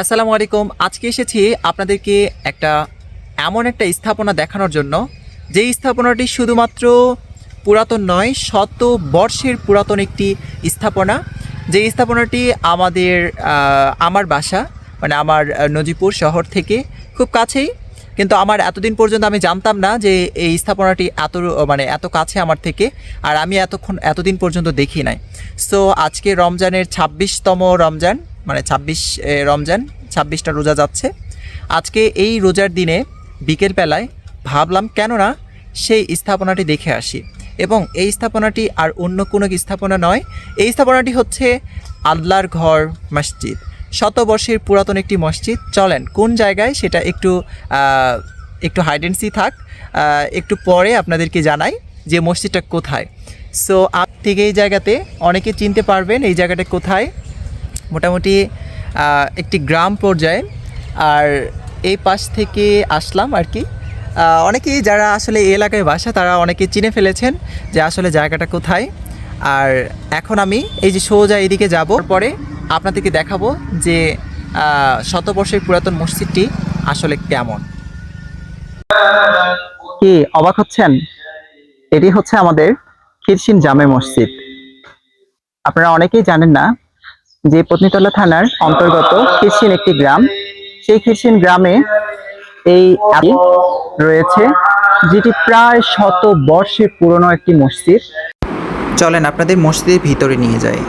আসসালামু আলাইকুম। আজকে এসেছি আপনাদেরকে একটা এমন একটা স্থাপনা দেখানোর জন্য। যেই স্থাপনাটি শুধুমাত্র পুরাতন নয়, শত বর্ষের পুরাতন একটি স্থাপনা। যে স্থাপনাটি আমাদের আমার বাসা মানে আমার নজিপুর শহর থেকে খুব কাছেই। কিন্তু আমার এতদিন পর্যন্ত আমি জানতাম না যে এই স্থাপনাটি এত মানে এত কাছে আমার থেকে, আর আমি এতক্ষণ, এতদিন পর্যন্ত দেখি নাই। সো আজকে রমজানের ছাব্বিশতম রমজান। মানে ছাব্বিশ রমজান, ছাব্বিশটা রোজা যাচ্ছে। আজকে এই রোজার দিনে বিকেলবেলায় ভাবলাম কেননা সেই স্থাপনাটি দেখে আসি। এবং এই স্থাপনাটি আর অন্য কোনো স্থাপনা নয়। এই স্থাপনাটি হচ্ছে আল্লাহর ঘর মসজিদ। শতবর্ষের পুরাতন একটি মসজিদ। চলেন, কোন জায়গায়? সেটা একটু একটু হাইডেন্সি থাক। একটু পরে আপনাদেরকে জানাই যে মসজিদটা কোথায়। সো আপ থেকে এই জায়গাতে অনেকে চিনতে পারবেন এই জায়গাটা কোথায়। মোটামুটি একটি গ্রাম পর্যায়ে। আর এই পাশ থেকে আসলাম আর কি। অনেকেই যারা আসলে এই এলাকায় বাসা, তারা অনেকে চিনে ফেলেছেন যে আসলে জায়গাটা কোথায়। আর এখন আমি এই যে সোজা এদিকে যাব। পরে আপনাদেরকে দেখাবো যে শতবর্ষের পুরাতন মসজিদটি আসলে কেমন। কি, অবাক হচ্ছেন? এটি হচ্ছে আমাদের খিরসিন জামে মসজিদ। আপনারা অনেকেই জানেন না যে পত্নীতলা থানার অন্তর্গত খিরসিন একটি গ্রাম, সেই খিরসিন গ্রামে এই রয়েছে, যেটি প্রায় শত বর্ষের পুরনো একটি মসজিদ। চলেন আপনাদের মসজিদের ভিতরে নিয়ে যায়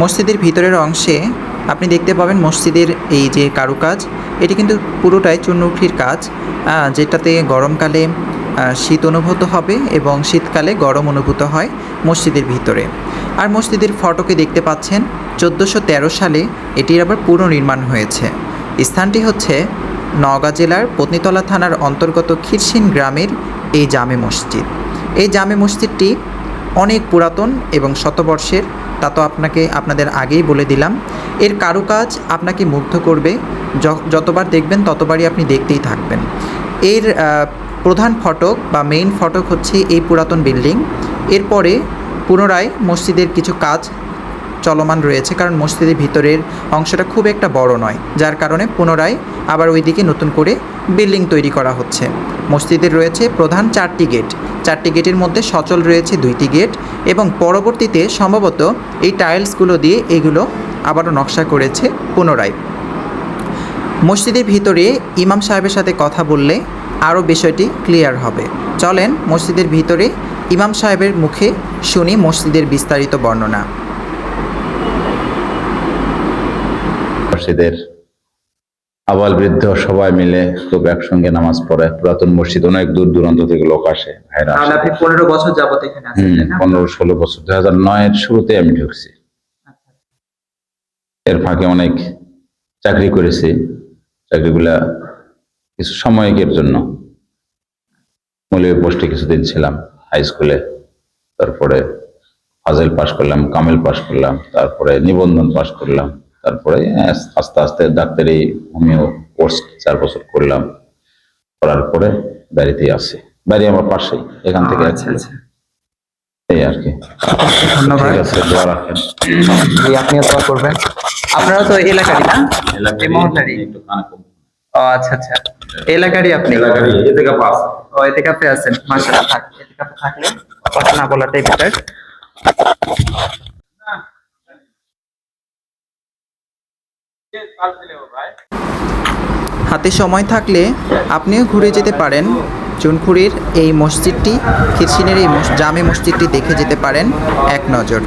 মসজিদের ভিতরের অংশে আপনি দেখতে পাবেন মসজিদের এই যে কারুকাজ, এটি কিন্তু পুরোটাই চূর্ণউঠির কাজ যেটাতে গরমকালে শীত অনুভূত হবে এবং শীতকালে গরম অনুভূত হয় মসজিদের ভিতরে। আর মসজিদের ফটোকে দেখতে পাচ্ছেন চোদ্দোশো সালে এটির আবার পুনর্নির্মাণ হয়েছে। স্থানটি হচ্ছে নওগাঁ জেলার পত্নীতলা থানার অন্তর্গত খিরসিন গ্রামের এই জামে মসজিদ। এই জামে মসজিদটি অনেক পুরাতন এবং শতবর্ষের, তা তো আপনাকে, আপনাদের আগেই বলে দিলাম। এর কারুকাজ আপনাকে মুগ্ধ করবে। যতবার দেখবেন ততবারই আপনি দেখতেই থাকবেন। এর প্রধান ফটক বা মেইন ফটক হচ্ছে এই পুরাতন বিল্ডিং এরপরে পুনরায় মসজিদের কিছু কাজ চলমান রয়েছে, কারণ মসজিদের ভিতরের অংশটা খুব একটা বড় নয়, যার কারণে পুনরায় আবার ওইদিকে নতুন করে বিল্ডিং তৈরি করা হচ্ছে। মসজিদের রয়েছে প্রধান চারটি গেট চারটি গেটের মধ্যে সচল রয়েছে দুইটি গেট এবং পরবর্তীতে সম্ভবত এই টাইলসগুলো দিয়ে এগুলো আবারও নকশা করেছে পুনরায়। মসজিদের ভিতরে ইমাম সাহেবের সাথে কথা বললে আরও বিষয়টি ক্লিয়ার হবে। চলেন মসজিদের ভিতরে ইমাম সাহেবের মুখে শুনি মসজিদের বিস্তারিত বর্ণনা। মসজিদের আবাল বৃদ্ধ সবাই মিলে খুব একসঙ্গে নামাজ পড়ে। পুরাতন মসজিদ অনেক দূর দূরান্ত থেকে লোক আসে ভাইরা পনেরো বছর যাবত এখানে পনেরো ষোলো বছর দুই হাজার নয়ের শুরুতে আমি ঢুকছি। এর ফাঁকে অনেক চাকরি করেছি। চাকরিগুলা কিছু সাময়িকের জন্য। মৌলিক পোস্টে কিছুদিন ছিলাম হাই স্কুলে তারপরে ফাজেল পাশ করলাম কামেল পাশ করলাম তারপরে নিবন্ধন পাশ করলাম তারপরে আস্তে আস্তে ডাক্তারি হোমিও কোর্স চার বছর করলাম। করার পরে বাড়িতেই আসি বাড়ি আমার পাশেই এখান থেকে আচ্ছা। আচ্ছা। এই আর কি। ধন্যবাদ। আপনিও দোয়া করবেন। আপনারা তো এলাকারই না? এই মহল্লারই? একটু আচ্ছা আচ্ছা। এলাকারই আপনি? এলাকারই, এ থেকে পাস। ও এতে কাপে আছেন মাশাআল্লাহ থাক এতে কাপে থাকলে কথা না বলাটাই বেটার হাতে সময় থাকলে আপনিও ঘুরে যেতে পারেন। চুনখুরির এই মসজিদটি খিরসিনের এই জামে মসজিদটি দেখে যেতে পারেন এক নজর।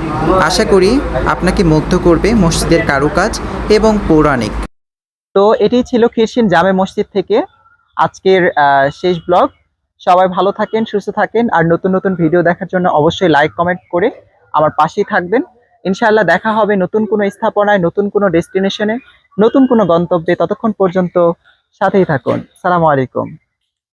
আশা করি আপনাকে মুগ্ধ করবে মসজিদের কারুকাজ এবং পৌরাণিক। তো এটি ছিল খিরসিন জামে মসজিদ থেকে আজকের শেষ ব্লগ। সবাই ভালো থাকেন, সুস্থ থাকেন, আর নতুন নতুন ভিডিও দেখার জন্য অবশ্যই লাইক, কমেন্ট করে আমার পাশেই থাকবেন। ইনশাআল্লাহ দেখা হবে নতুন কোনো স্থাপনায়, নতুন কোনো ডেস্টিনেশনে, নতুন কোনো গন্তব্যে। ততক্ষণ পর্যন্ত সাথেই থাকুন। সালামু আলাইকুম।